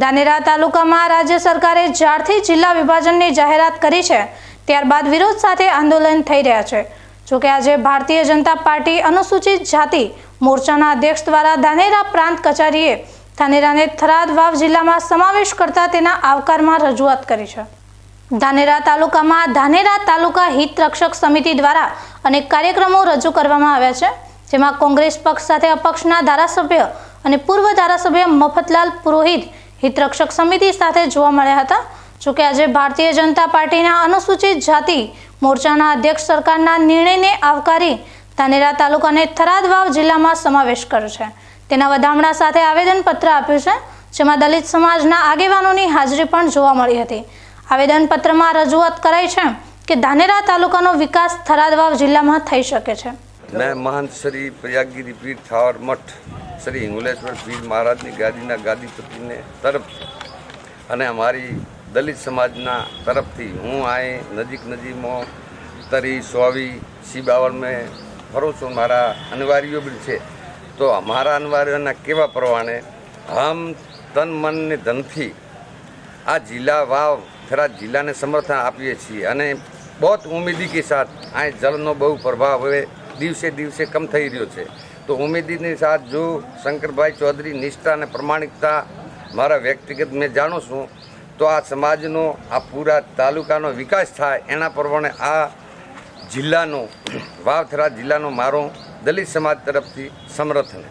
ધાનેરા તાલુકામાં રાજ્ય સરકારે જ્યારથી જિલ્લા વિભાજનની જાહેરાત કરી છે. ત્યારબાદ વિરોધ સાથે આંદોલન થઈ રહ્યા છે. જોકે આજે ભારતીય જનતા પાર્ટી અનુસૂચિત જાતિ મોરચાના અધ્યક્ષ દ્વારા ધાનેરા પ્રાંત કચેરીએ ધાનેરાને થરાદ વાવ જિલ્લામાં સમાવેશ કરતા તેના આવકારમાં રજૂઆત કરી છે. ધાનેરા તાલુકામાં ધાનેરા તાલુકા હિત રક્ષક સમિતિ દ્વારા અનેક કાર્યક્રમો રજૂ કરવામાં આવ્યા છે, જેમાં કોંગ્રેસ પક્ષ સાથે અપક્ષના ધારાસભ્ય અને પૂર્વ ધારાસભ્ય મફતલાલ પુરોહિત હિતરક્ષક સમિતિ સાથે જોવા મળ્યા હતા. જોકે આજે ભારતીય જનતા પાર્ટીના અનુસૂચિત જાતિ મોરચાના અધ્યક્ષ સરકારના નિર્ણયને આવકારી ધાનેરા તાલુકાને થરાદ વાવ જિલ્લામાં સમાવેશ કર્યો છે. તેના વધામણા સાથે આવેદનપત્ર આપ્યું છે, જેમાં દલિત સમાજના આગેવાનોની હાજરી પણ જોવા મળી હતી. આવેદનપત્રમાં રજૂઆત કરાઈ છે કે ધાનેરા તાલુકાનો વિકાસ થરાદ વાવ જિલ્લામાં થઈ શકે છે. મહંત શ્રી પ્રયાગગીરી પીઠ મઠ શ્રી હિંગોલેશ્વર પીર મહારાજની ગાદીના ગાદીપતિને તરફ અને અમારી દલિત સમાજના તરફથી હું અહીં નજીક નજીકમાં તરી સોવી શિબાવળ મેં ફરું છું મારા અનિવાર્યો બી છે. તો મારા અનિવાર્યના કેવા પ્રમાણે હમ તન મનને ધનથી આ જિલ્લા વાવ થરા જિલ્લાને સમર્થન આપીએ છીએ અને બહુ ઉમેદી કે સાથ આ જળનો બહુ પ્રભાવ હવે દિવસે દિવસે કમ થઈ રહ્યો છે. તો ઉમેદીની સાથ જો શંકરભાઈ ચૌધરી નિષ્ઠા અને પ્રમાણિકતા મારા વ્યક્તિગત મેં જાણું છું, તો આ સમાજનો, આ પૂરા તાલુકાનો વિકાસ થાય એના પ્રમાણે આ જિલ્લાનો, વાવથરા જિલ્લાનો મારો દલિત સમાજ તરફથી સમર્થન.